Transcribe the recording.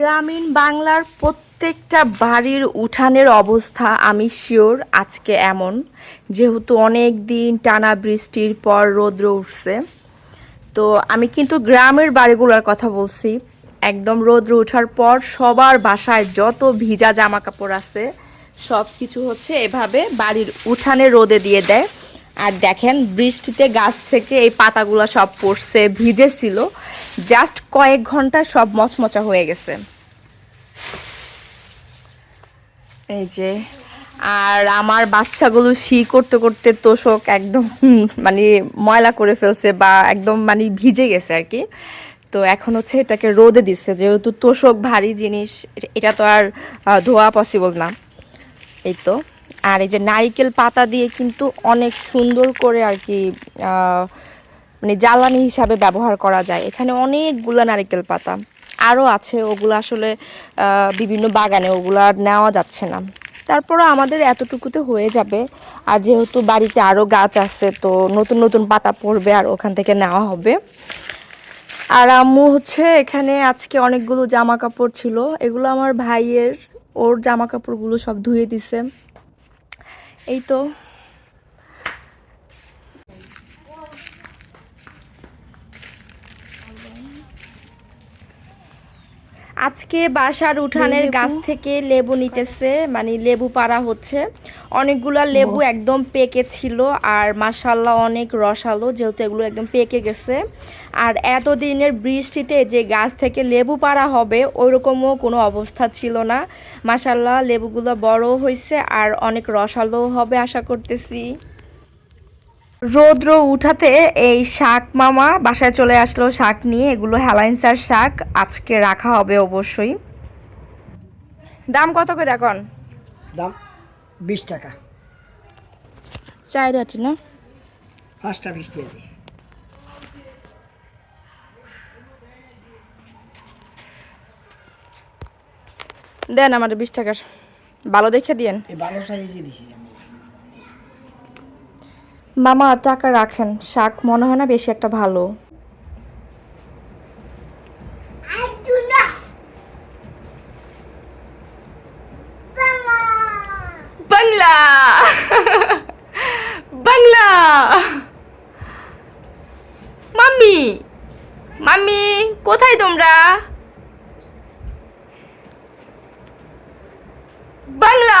গ্রামীণ বাংলার প্রত্যেকটা বাড়ির উঠানের অবস্থা আমি শিওর আজকে এমন, যেহেতু অনেক দিন টানা বৃষ্টির পর রৌদ্র উঠছে। তো আমি কিন্তু গ্রামের বাড়িগুলোর কথা বলছি। একদম রৌদ্র ওঠার পর সবার বাসায় যত ভিজা জামা কাপড় আছে সব কিছু হচ্ছে এভাবে বাড়ির উঠানে রোদে দিয়ে দেয়। আর দেখেন বৃষ্টিতে গাছ থেকে এই পাতাগুলো সব পড়ছে, ভিজেছিল। জাস্ট কয়েক ঘণ্টা সব মচমচা হয়ে গেছে। এই যে, আর আমার বাচ্চাগুলো শি করতে করতে তোষক একদম মানে ময়লা করে ফেলছে বা একদম মানে ভিজে গেছে আর কি। তো এখন হচ্ছে এটাকে রোদে দিচ্ছে, যেহেতু তোষক ভারী জিনিস, এটা- তো আর ধোয়া পসিবল না। এই তো, আর এই যে নারিকেল পাতা দিয়ে কিন্তু অনেক সুন্দর করে আর কি মানে জ্বালানি হিসাবে ব্যবহার করা যায়। এখানে অনেকগুলো নারিকেল পাতা। আরও আছে, ওগুলো আসলে বিভিন্ন বাগানে ওগুলো আর নেওয়া যাচ্ছে না। তারপরও আমাদের এতটুকুতে হয়ে যাবে। আর যেহেতু বাড়িতে আরও গাছ আছে, তো নতুন নতুন পাতা পড়বে আর ওখান থেকে নেওয়া হবে। আর আম্মু হচ্ছে এখানে আজকে অনেকগুলো জামা কাপড় ছিল। এগুলো আমার ভাইয়ের, ওর জামা কাপড়গুলো সব ধুয়ে দিছে। এই তো। আজকে বাসার উঠানের গাছ থেকে লেবু নিতেছে মানে লেবু পাড়া হচ্ছে। অনেকগুলা লেবু একদম পেকে ছিল আর মাসাল্লাহ অনেক রসালো যেহেতু এগুলো একদম পেকে গেছে। আর এতদিনের বৃষ্টিতে যে গাছ থেকে লেবু পাড়া হবে ওইরকমও কোনো অবস্থা ছিল না। মাসাল্লাহ লেবুগুলো বড় হয়েছে আর অনেক রসালো হবে আশা করতেছি। রৌদ্র উঠাতে এই শাক মামা বাসায় চলে আসলো শাক নিয়ে। এগুলো হ্যালাইন্সার শাক আজকে রাখা হবে অবশ্যই। দাম কত করে দেখুন? দাম বিশ টাকা। চাই আছে না? পাঁচটা বিশ টাকা দেন আমার বিশ টাকার। ভালো দেখে দিয়েন। এই ভালো সাইজে দিছি মামা টাকা রাখেন। শাক মনে হয় না বেশি একটা ভালো। মাম্মি মাম্মি, কোথায় তোমরা? বাংলা।